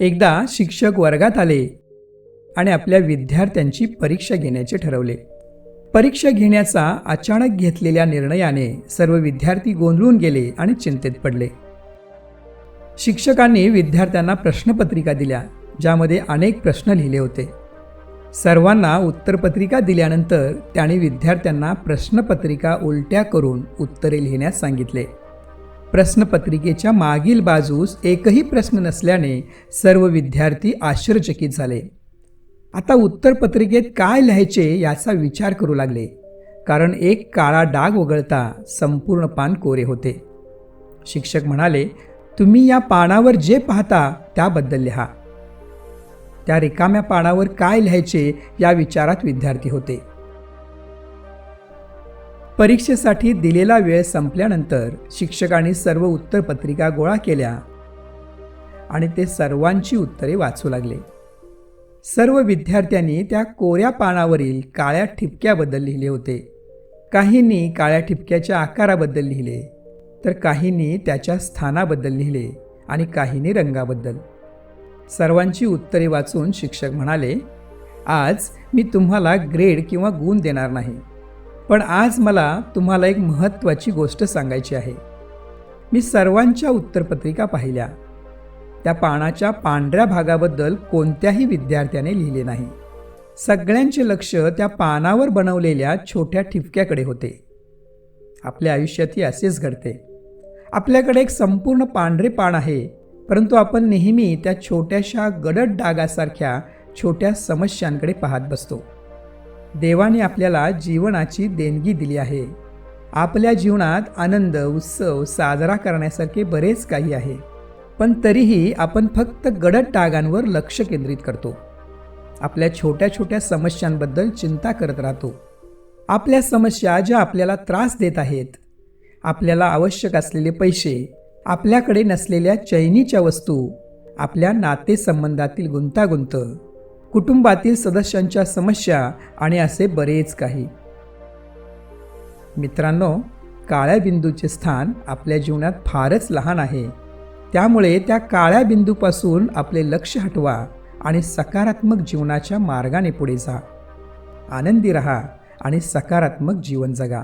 एकदा शिक्षक वर्गात आले आणि आपल्या विद्यार्थ्यांची परीक्षा घेण्याचे ठरवले. परीक्षा घेण्याचा अचानक घेतलेल्या निर्णयाने सर्व विद्यार्थी गोंधळून गेले आणि चिंतेत पडले. शिक्षकांनी विद्यार्थ्यांना प्रश्नपत्रिका दिल्या ज्यामध्ये अनेक प्रश्न लिहिले होते. सर्वांना उत्तरपत्रिका दिल्यानंतर त्याने विद्यार्थ्यांना प्रश्नपत्रिका उलट्या करून उत्तरे लिहिण्यास सांगितले. प्रश्नपत्रिकेच्या मागील बाजूस एकही प्रश्न नसल्याने सर्व विद्यार्थी आश्चर्यचकित झाले. आता उत्तरपत्रिकेत काय लिहायचे याचा विचार करू लागले कारण एक काळा डाग वगळता संपूर्ण पान कोरे होते. शिक्षक म्हणाले तुम्ही या पानावर जे पाहता त्याबद्दल लिहा. त्या रिकाम्या पानावर काय लिहायचे या विचारात विद्यार्थी होते. परीक्षेसाठी दिलेला वेळ संपल्यानंतर शिक्षकांनी सर्व उत्तरपत्रिका गोळा केल्या आणि ते सर्वांची उत्तरे वाचू लागले. सर्व विद्यार्थ्यांनी त्या कोऱ्या पानावरील काळ्या ठिपक्याबद्दल लिहिले होते. काहींनी काळ्या ठिपक्याच्या आकाराबद्दल लिहिले तर काहींनी त्याच्या स्थानाबद्दल लिहिले आणि काहींनी रंगाबद्दल. सर्वांची उत्तरे वाचून शिक्षक म्हणाले आज मी तुम्हाला ग्रेड किंवा गुण देणार नाही. पण आज मला तुम्हाला एक महत्त्वाची गोष्ट सांगायची आहे. मी सर्वांच्या उत्तरपत्रिका पाहिल्या. त्या पानाच्या पांढऱ्या भागाबद्दल कोणत्याही विद्यार्थ्याने लिहिले नाही. सगळ्यांचे लक्ष त्या पानावर बनवलेल्या छोट्या ठिपक्याकडे होते. आपल्या आयुष्यातही असेच घडते. आपल्याकडे एक संपूर्ण पांढरे पान आहे परंतु आपण नेहमी त्या छोट्याशा गडद डागासारख्या छोट्या समस्यांकडे पाहत बसतो. देवाने आपल्याला जीवनाची देणगी दिली आहे. आपल्या जीवनात आनंद उत्सव साजरा करण्यासारखे बरेच काही आहे. पण तरीही आपण फक्त गडद डागांवर लक्ष केंद्रित करतो. आपल्या छोट्या छोट्या समस्यांबद्दल चिंता करत राहतो. आपल्या समस्या ज्या आपल्याला त्रास देत आहेत आपल्याला आवश्यक असलेले पैसे आपल्याकडे नसलेल्या चैनीच्या वस्तू आपल्या नातेसंबंधातील गुंतागुंत कुटुंबातील सदस्यांच्या समस्या आणि असे बरेच काही. मित्रांनो काळ्या बिंदूचे स्थान आपल्या जीवनात फारच लहान आहे. त्यामुळे त्या काळ्या बिंदूपासून आपले लक्ष हटवा आणि सकारात्मक जीवनाच्या मार्गाने पुढे जा. आनंदी रहा आणि सकारात्मक जीवन जगा.